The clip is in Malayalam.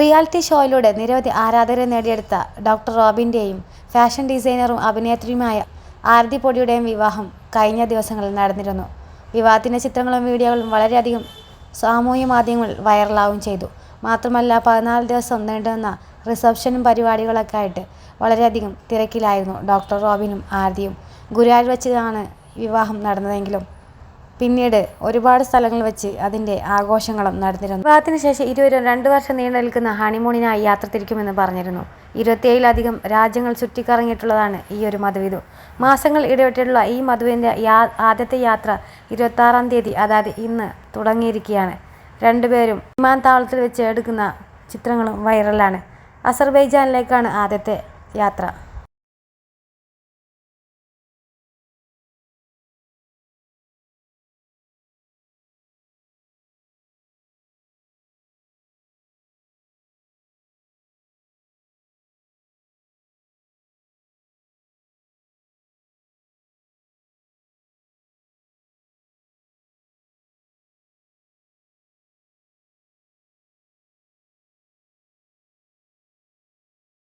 റിയാലിറ്റി ഷോയിലൂടെ നിരവധി ആരാധകരെ നേടിയെടുത്ത ഡോക്ടർ റോബിന്റെയും ഫാഷൻ ഡിസൈനറും അഭിനേത്രിയുമായ ആരതി പൊടിയുടെയും വിവാഹം കഴിഞ്ഞ ദിവസങ്ങളിൽ നടന്നിരുന്നു. വിവാഹത്തിന്റെ ചിത്രങ്ങളും വീഡിയോകളും വളരെയധികം സാമൂഹ്യ മാധ്യമങ്ങളിൽ വൈറലാവുകയും ചെയ്തു. മാത്രമല്ല പതിനാല് ദിവസം നീണ്ടുനിന്ന റിസപ്ഷനും പരിപാടികളൊക്കെ ആയിട്ട് വളരെയധികം തിരക്കിലായിരുന്നു ഡോക്ടർ റോബിനും ആരതിയും. ഗുരുവായൂർ വെച്ചാണ് വിവാഹം നടന്നതെങ്കിലും പിന്നീട് ഒരുപാട് സ്ഥലങ്ങൾ വെച്ച് അതിന്റെ ആഘോഷങ്ങളും നടന്നിരുന്നു. വിവാഹത്തിന് ശേഷം ഇരുവരും രണ്ട് വർഷം നീണ്ടു നിൽക്കുന്ന ഹണിമൂണിനായി യാത്ര തിരിക്കുമെന്ന് പറഞ്ഞിരുന്നു. ഇരുപത്തിയേഴിലധികം രാജ്യങ്ങൾ ചുറ്റിക്കറങ്ങിയിട്ടുള്ളതാണ് ഈ ഒരു മധുവിധു. മാസങ്ങൾ ഇടവിട്ടുള്ള ഈ മധുവിന്റെ യാ ആദ്യത്തെ യാത്ര ഇരുപത്താറാം തീയതി അതായത് ഇന്ന് തുടങ്ങിയിരിക്കുകയാണ്. രണ്ടുപേരും വിമാനത്താവളത്തിൽ വെച്ച് എടുക്കുന്ന ചിത്രങ്ങളും വൈറലാണ് അസർബൈജാനിലേക്കാണ് ആദ്യത്തെ യാത്ര.